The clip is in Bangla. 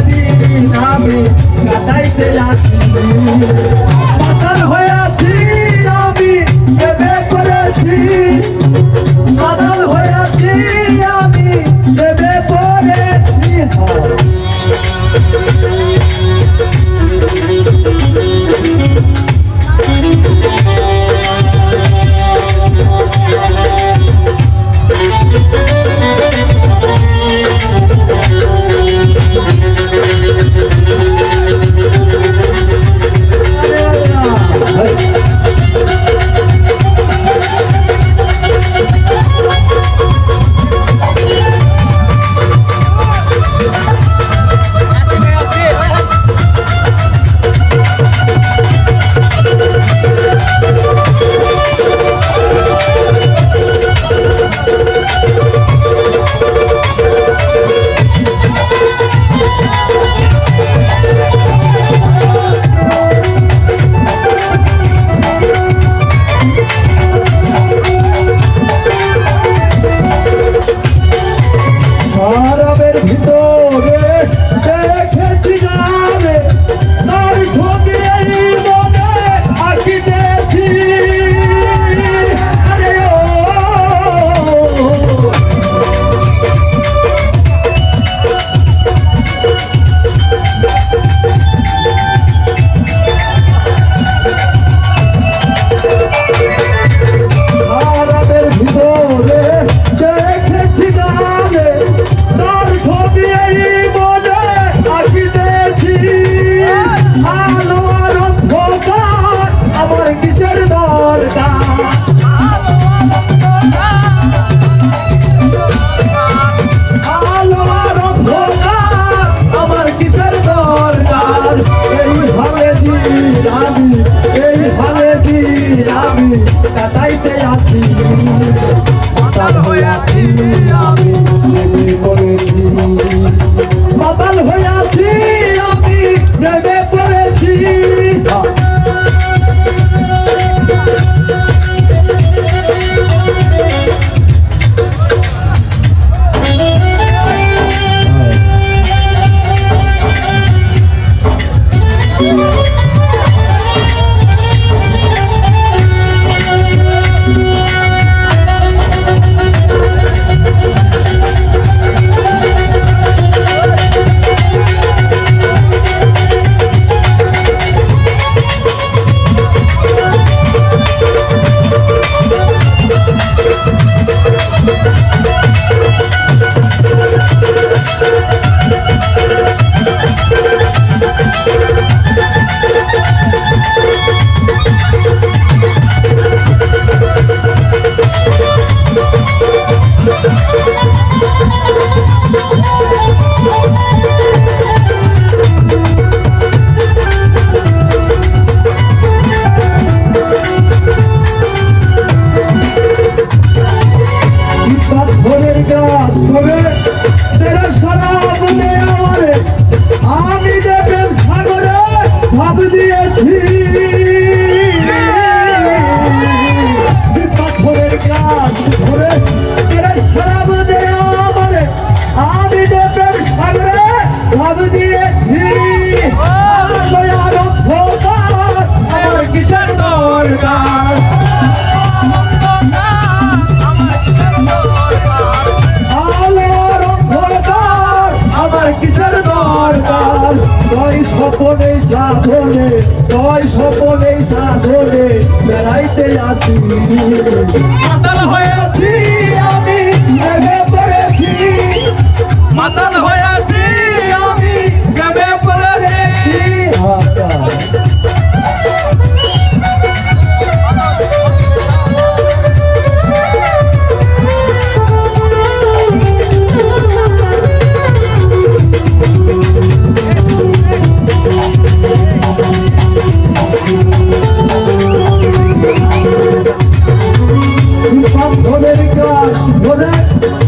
দিন আমি কাটাইতে আছি Estou আমি তবে তেরা সারা মনে আমারে আমি দেবের সাগরে ভাব দিয়েছি। পাথরের গাছ ধরে তেরা সারা মনে আমারে আমি দেবের সাগরে ভাব দিয়েছি। আমার কিসের দরকার? মনে তয় সপনে সাধনে বেড়াইতে আসি। পাতাল হয়ে আছি আমি ধনের গাছ ধরে